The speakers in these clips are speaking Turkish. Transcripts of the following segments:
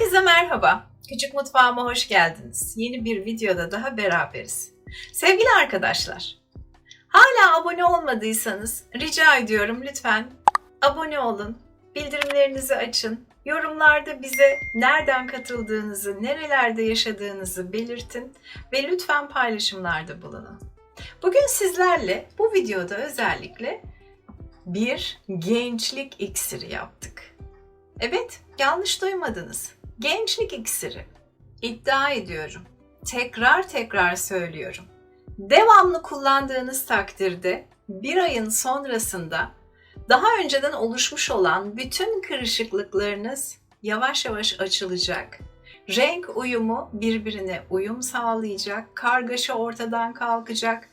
Herkese merhaba. Küçük mutfağıma hoş geldiniz. Yeni bir videoda daha beraberiz. Sevgili arkadaşlar, hala abone olmadıysanız rica ediyorum lütfen abone olun, bildirimlerinizi açın, yorumlarda bize nereden katıldığınızı, nerelerde yaşadığınızı belirtin ve lütfen paylaşımlarda bulunun. Bugün sizlerle bu videoda özellikle bir gençlik iksiri yaptık. Evet, yanlış duymadınız. Gençlik iksiri. İddia ediyorum. Tekrar tekrar söylüyorum. Devamlı kullandığınız takdirde bir ayın sonrasında daha önceden oluşmuş olan bütün kırışıklıklarınız yavaş yavaş açılacak. Renk uyumu birbirine uyum sağlayacak, kargaşa ortadan kalkacak,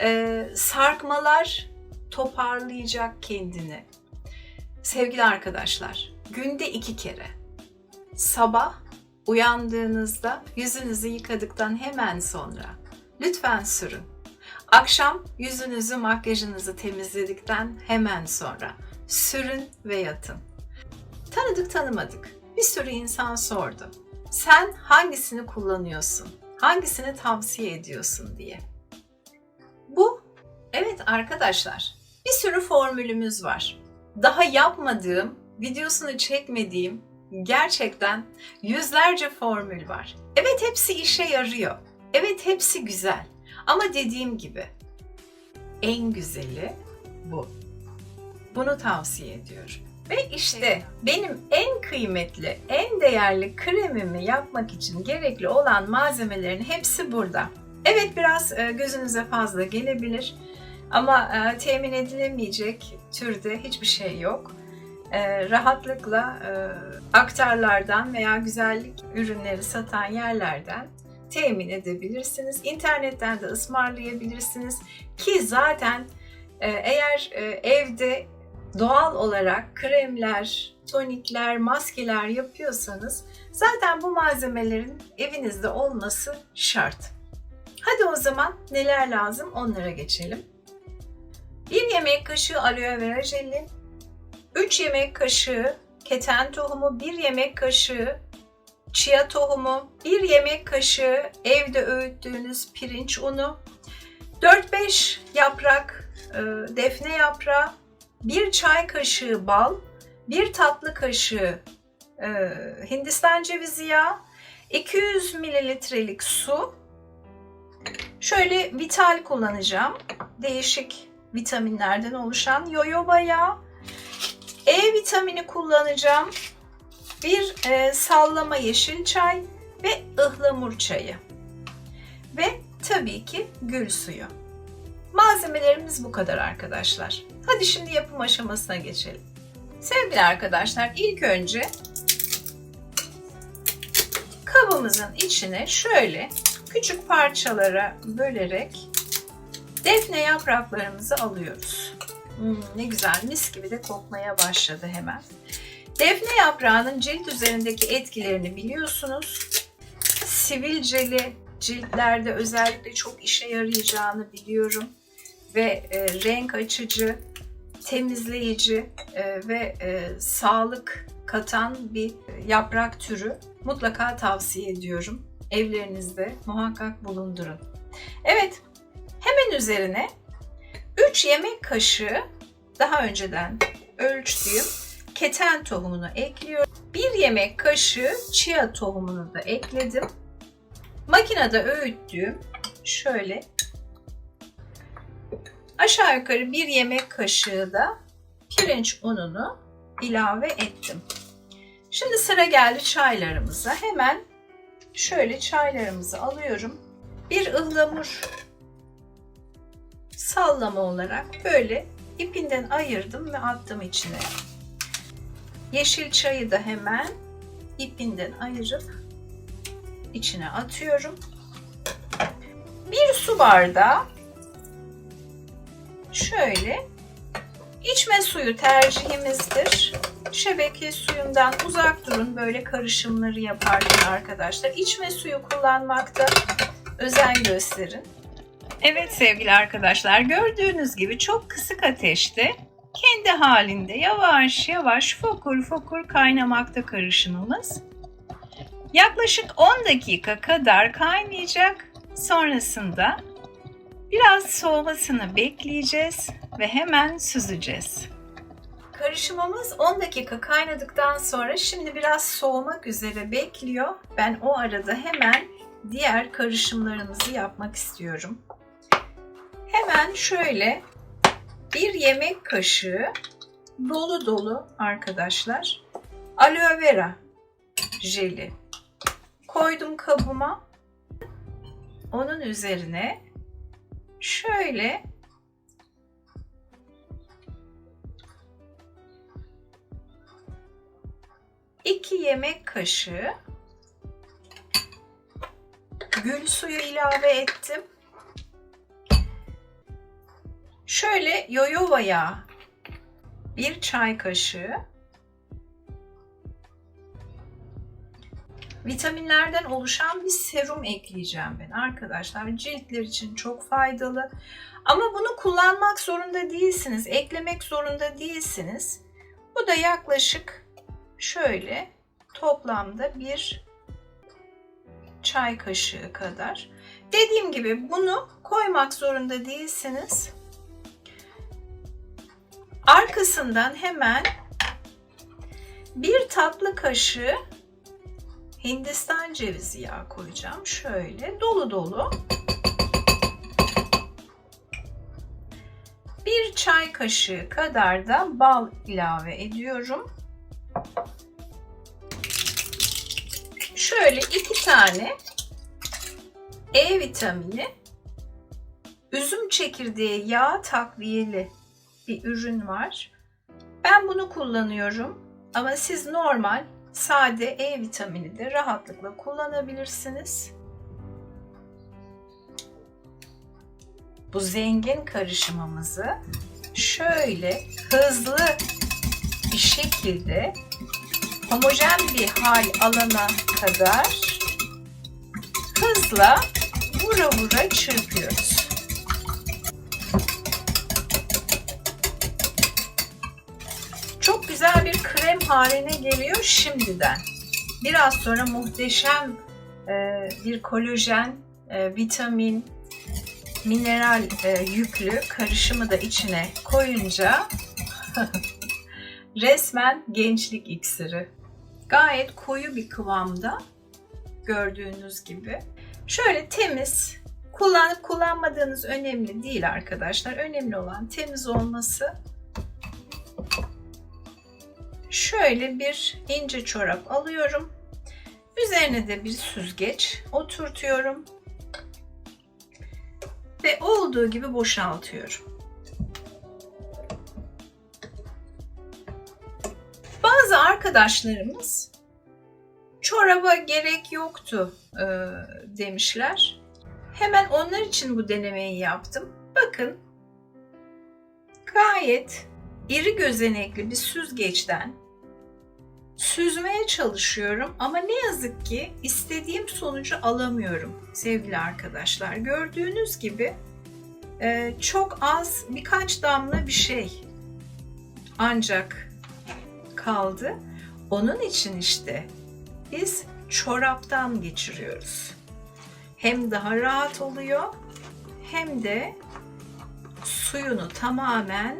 ee, sarkmalar toparlayacak kendini. Sevgili arkadaşlar, günde iki kere sabah uyandığınızda yüzünüzü yıkadıktan hemen sonra lütfen sürün. Akşam yüzünüzü, makyajınızı temizledikten hemen sonra sürün ve yatın. Tanıdık tanımadık bir sürü insan sordu. Sen hangisini kullanıyorsun? Hangisini tavsiye ediyorsun diye. Bu evet arkadaşlar bir sürü formülümüz var. Daha yapmadığım, videosunu çekmediğim gerçekten yüzlerce formül var. Evet hepsi işe yarıyor. Evet hepsi güzel. Ama dediğim gibi en güzeli bu. Bunu tavsiye ediyorum. Ve işte benim en kıymetli, en değerli kremimi yapmak için gerekli olan malzemelerin hepsi burada. Evet biraz e, gözünüze fazla gelebilir ama e, temin edilemeyecek türde hiçbir şey yok. E, rahatlıkla aktarlardan veya güzellik ürünleri satan yerlerden temin edebilirsiniz. İnternetten de ısmarlayabilirsiniz ki zaten eğer evde doğal olarak kremler, tonikler, maskeler yapıyorsanız zaten bu malzemelerin evinizde olması şart. Hadi o zaman neler lazım onlara geçelim. 1 yemek kaşığı aloe vera jeli, 3 yemek kaşığı keten tohumu, 1 yemek kaşığı chia tohumu, 1 yemek kaşığı evde öğüttüğünüz pirinç unu, 4-5 yaprak e, defne yaprağı, 1 çay kaşığı bal, 1 tatlı kaşığı e, Hindistan cevizi yağı, 200 mililitrelik su. Şöyle vital kullanacağım. Değişik vitaminlerden oluşan yoyoba yağı. E vitamini kullanacağım. Bir e, sallama yeşil çay ve ıhlamur çayı. Ve tabii ki gül suyu. Malzemelerimiz bu kadar arkadaşlar. Hadi şimdi yapım aşamasına geçelim. Sevgili arkadaşlar ilk önce kabımızın içine şöyle küçük parçalara bölerek defne yapraklarımızı alıyoruz. Hmm, ne güzel mis gibi de kokmaya başladı hemen. Defne yaprağının cilt üzerindeki etkilerini biliyorsunuz. Sivilceli ciltlerde özellikle çok işe yarayacağını biliyorum. Ve e, renk açıcı, temizleyici e, ve e, sağlık katan bir yaprak türü. Mutlaka tavsiye ediyorum. Evlerinizde muhakkak bulundurun. Evet, hemen üzerine 3 yemek kaşığı daha önceden ölçtüğüm keten tohumunu ekliyorum. 1 yemek kaşığı chia tohumunu da ekledim. Makinede öğüttüğüm şöyle aşağı yukarı 1 yemek kaşığı da pirinç ununu ilave ettim. Şimdi sıra geldi çaylarımıza. Hemen şöyle çaylarımızı alıyorum. Bir ıhlamur sallama olarak böyle ipinden ayırdım ve attım içine. Yeşil çayı da hemen ipinden ayırıp içine atıyorum. Bir su bardağı şöyle içme suyu tercihimizdir. Şebeke suyundan uzak durun böyle karışımları yaparken arkadaşlar. İçme suyu kullanmakta özen gösterin. Evet sevgili arkadaşlar gördüğünüz gibi çok kısık ateşte kendi halinde yavaş yavaş fokur fokur kaynamakta karışımımız. Yaklaşık 10 dakika kadar kaynayacak. Sonrasında biraz soğumasını bekleyeceğiz ve hemen süzeceğiz. Karışımımız 10 dakika kaynadıktan sonra şimdi biraz soğumak üzere bekliyor. Ben o arada hemen diğer karışımlarımızı yapmak istiyorum. Hemen şöyle bir yemek kaşığı dolu dolu arkadaşlar aloe vera jeli koydum kabıma. Onun üzerine şöyle iki yemek kaşığı gül suyu ilave ettim. Şöyle yoyova yağı bir çay kaşığı vitaminlerden oluşan bir serum ekleyeceğim ben arkadaşlar. Ciltler için çok faydalı. Ama bunu kullanmak zorunda değilsiniz. Eklemek zorunda değilsiniz. Bu da yaklaşık şöyle toplamda bir çay kaşığı kadar. Dediğim gibi bunu koymak zorunda değilsiniz. Arkasından hemen bir tatlı kaşığı Hindistan cevizi yağı koyacağım. Şöyle dolu dolu. Bir çay kaşığı kadar da bal ilave ediyorum. Şöyle iki tane E vitamini, üzüm çekirdeği yağ takviyeli bir ürün var. Ben bunu kullanıyorum ama siz normal sade E vitamini de rahatlıkla kullanabilirsiniz. Bu zengin karışımımızı şöyle hızlı bir şekilde homojen bir hal alana kadar hızla vura vura çırpıyoruz. Krem haline geliyor şimdiden. Biraz sonra muhteşem e, bir kolajen, e, vitamin, mineral e, yüklü karışımı da içine koyunca resmen gençlik iksiri. Gayet koyu bir kıvamda gördüğünüz gibi. Şöyle temiz, kullanıp kullanmadığınız önemli değil arkadaşlar. Önemli olan temiz olması. Şöyle bir ince çorap alıyorum. Üzerine de bir süzgeç oturtuyorum. Ve olduğu gibi boşaltıyorum. Bazı arkadaşlarımız çoraba gerek yoktu e, demişler. Hemen onlar için bu denemeyi yaptım. Bakın gayet iri gözenekli bir süzgeçten süzmeye çalışıyorum ama ne yazık ki istediğim sonucu alamıyorum sevgili arkadaşlar. Gördüğünüz gibi e, çok az birkaç damla bir şey ancak kaldı. Onun için işte biz çoraptan geçiriyoruz. Hem daha rahat oluyor hem de suyunu tamamen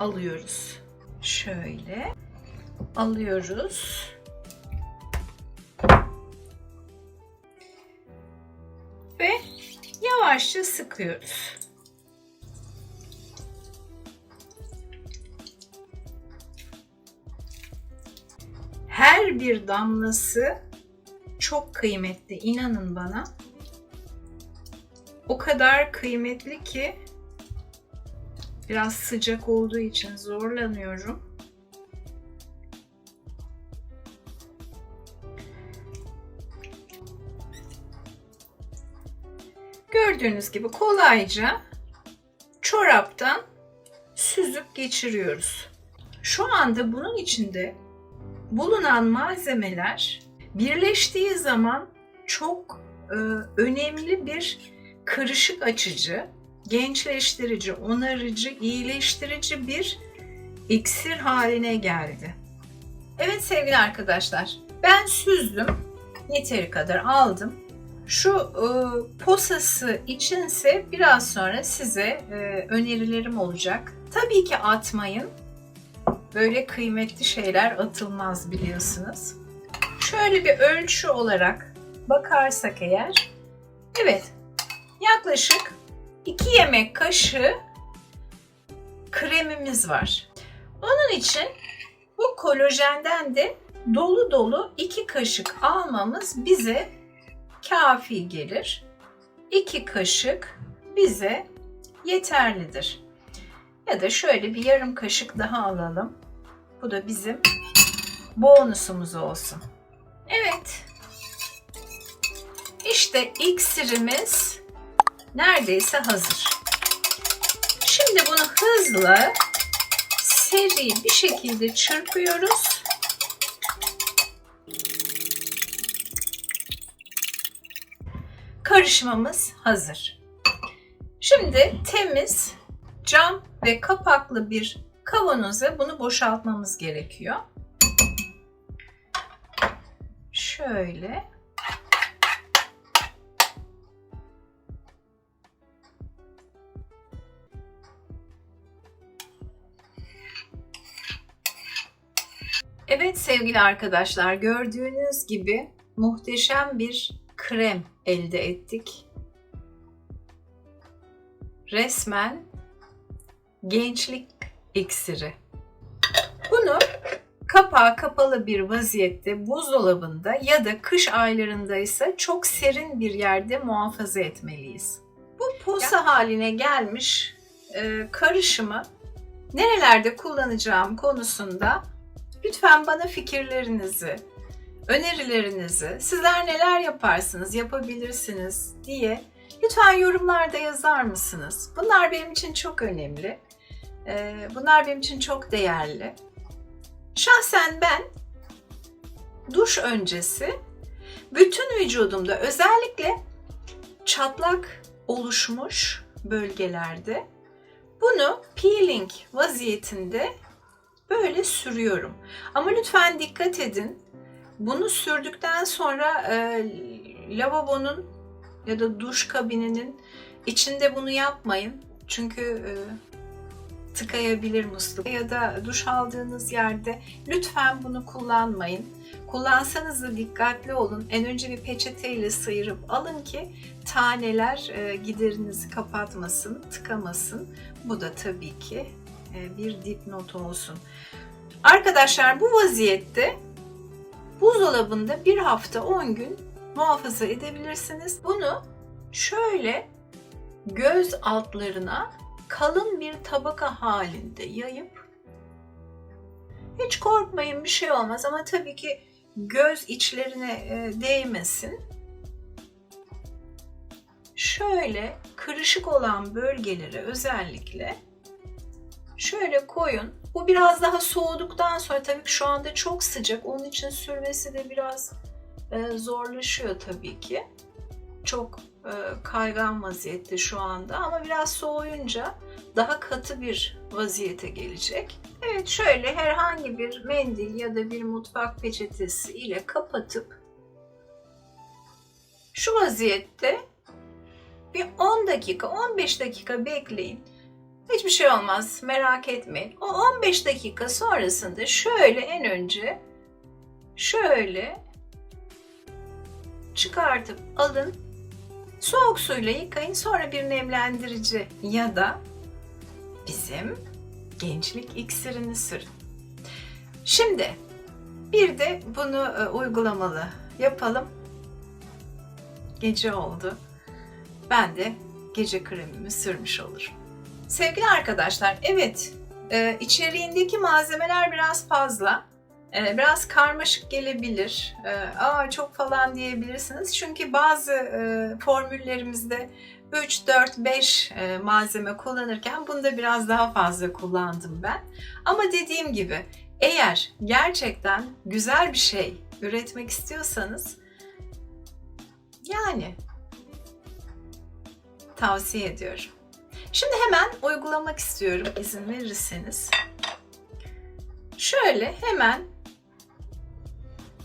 alıyoruz. Şöyle alıyoruz. Ve yavaşça sıkıyoruz. Her bir damlası çok kıymetli inanın bana. O kadar kıymetli ki biraz sıcak olduğu için zorlanıyorum. Gördüğünüz gibi kolayca çoraptan süzüp geçiriyoruz. Şu anda bunun içinde bulunan malzemeler birleştiği zaman çok e, önemli bir kırışık açıcı, gençleştirici, onarıcı, iyileştirici bir iksir haline geldi. Evet sevgili arkadaşlar, ben süzdüm. Yeteri kadar aldım. Şu e, posası içinse biraz sonra size e, önerilerim olacak. Tabii ki atmayın. Böyle kıymetli şeyler atılmaz biliyorsunuz. Şöyle bir ölçü olarak bakarsak eğer, evet yaklaşık 2 yemek kaşığı kremimiz var. Onun için bu kolajenden de dolu dolu 2 kaşık almamız bize kafi gelir. 2 kaşık bize yeterlidir. Ya da şöyle bir yarım kaşık daha alalım. Bu da bizim bonusumuz olsun. Evet. İşte iksirimiz neredeyse hazır. Şimdi bunu hızla seri bir şekilde çırpıyoruz. Karışımımız hazır. Şimdi temiz cam ve kapaklı bir kavanoza bunu boşaltmamız gerekiyor. Şöyle. Evet sevgili arkadaşlar gördüğünüz gibi muhteşem bir krem elde ettik. Resmen gençlik iksiri. Bunu kapağı kapalı bir vaziyette buzdolabında ya da kış aylarında ise çok serin bir yerde muhafaza etmeliyiz. Bu posa haline gelmiş e, karışımı nerelerde kullanacağım konusunda lütfen bana fikirlerinizi, önerilerinizi, sizler neler yaparsınız, yapabilirsiniz diye lütfen yorumlarda yazar mısınız? Bunlar benim için çok önemli. Ee, Bunlar benim için çok değerli. Şahsen ben duş öncesi bütün vücudumda özellikle çatlak oluşmuş bölgelerde bunu peeling vaziyetinde böyle sürüyorum. Ama lütfen dikkat edin. Bunu sürdükten sonra e, lavabonun ya da duş kabininin içinde bunu yapmayın. Çünkü e, tıkayabilir musluk. Ya da duş aldığınız yerde lütfen bunu kullanmayın. Kullansanız da dikkatli olun. En önce bir peçeteyle sıyırıp alın ki taneler e, giderinizi kapatmasın, tıkamasın. Bu da tabii ki bir dipnot olsun. Arkadaşlar bu vaziyette buzdolabında bir hafta 10 gün muhafaza edebilirsiniz. Bunu şöyle göz altlarına kalın bir tabaka halinde yayıp hiç korkmayın bir şey olmaz ama tabii ki göz içlerine e, değmesin. Şöyle kırışık olan bölgelere özellikle şöyle koyun. Bu biraz daha soğuduktan sonra tabii ki şu anda çok sıcak. Onun için sürmesi de biraz e, zorlaşıyor tabii ki. Çok e, kaygan vaziyette şu anda ama biraz soğuyunca daha katı bir vaziyete gelecek. Evet şöyle herhangi bir mendil ya da bir mutfak peçetesi ile kapatıp şu vaziyette bir 10 dakika 15 dakika bekleyin. Hiçbir şey olmaz merak etmeyin. O 15 dakika sonrasında şöyle en önce şöyle çıkartıp alın. Soğuk suyla yıkayın sonra bir nemlendirici ya da bizim gençlik iksirini sürün. Şimdi bir de bunu e, uygulamalı yapalım. Gece oldu. Ben de gece kremimi sürmüş olurum. Sevgili arkadaşlar, evet e, içeriğindeki malzemeler biraz fazla. E, biraz karmaşık gelebilir. E, Aa çok falan diyebilirsiniz. Çünkü bazı e, formüllerimizde 3, 4, 5 e, malzeme kullanırken bunda biraz daha fazla kullandım ben. Ama dediğim gibi eğer gerçekten güzel bir şey üretmek istiyorsanız yani tavsiye ediyorum. Şimdi hemen uygulamak istiyorum izin verirseniz. Şöyle hemen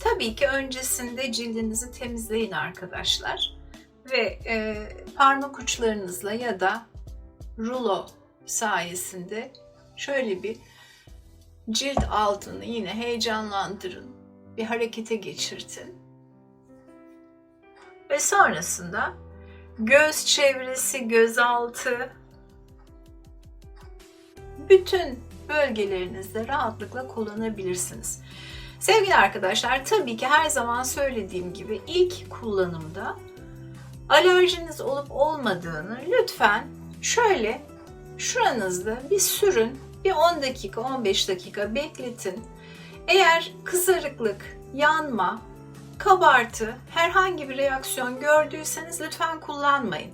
Tabii ki öncesinde cildinizi temizleyin arkadaşlar. Ve e, parmak uçlarınızla ya da rulo sayesinde şöyle bir cilt altını yine heyecanlandırın. Bir harekete geçirtin. Ve sonrasında göz çevresi, gözaltı, bütün bölgelerinizde rahatlıkla kullanabilirsiniz. Sevgili arkadaşlar tabii ki her zaman söylediğim gibi ilk kullanımda alerjiniz olup olmadığını lütfen şöyle şuranızda bir sürün, bir 10 dakika 15 dakika bekletin. Eğer kızarıklık, yanma, kabartı, herhangi bir reaksiyon gördüyseniz lütfen kullanmayın.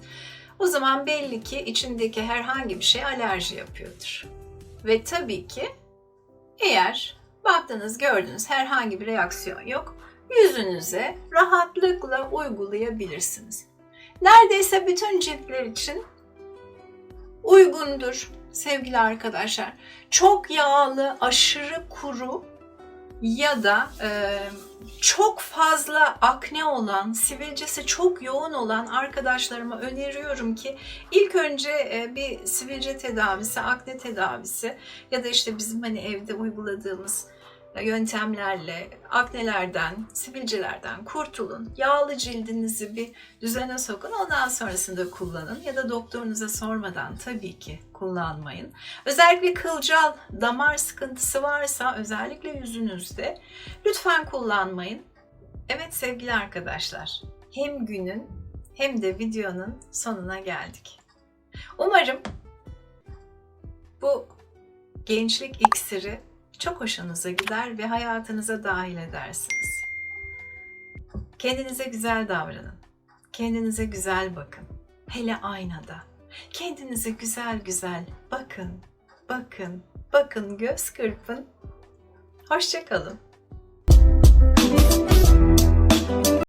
O zaman belli ki içindeki herhangi bir şey alerji yapıyordur. Ve tabii ki eğer baktınız gördünüz herhangi bir reaksiyon yok, yüzünüze rahatlıkla uygulayabilirsiniz. Neredeyse bütün ciltler için uygundur sevgili arkadaşlar. Çok yağlı, aşırı kuru ya da e, çok fazla akne olan, sivilcesi çok yoğun olan arkadaşlarıma öneriyorum ki ilk önce bir sivilce tedavisi, akne tedavisi ya da işte bizim hani evde uyguladığımız yöntemlerle aknelerden, sivilcelerden kurtulun. Yağlı cildinizi bir düzene sokun. Ondan sonrasında kullanın ya da doktorunuza sormadan tabii ki kullanmayın. Özellikle kılcal damar sıkıntısı varsa özellikle yüzünüzde lütfen kullanmayın. Evet sevgili arkadaşlar, hem günün hem de videonun sonuna geldik. Umarım bu gençlik iksiri çok hoşunuza gider ve hayatınıza dahil edersiniz. Kendinize güzel davranın. Kendinize güzel bakın. Hele aynada. Kendinize güzel güzel bakın, bakın, bakın, göz kırpın. Hoşçakalın.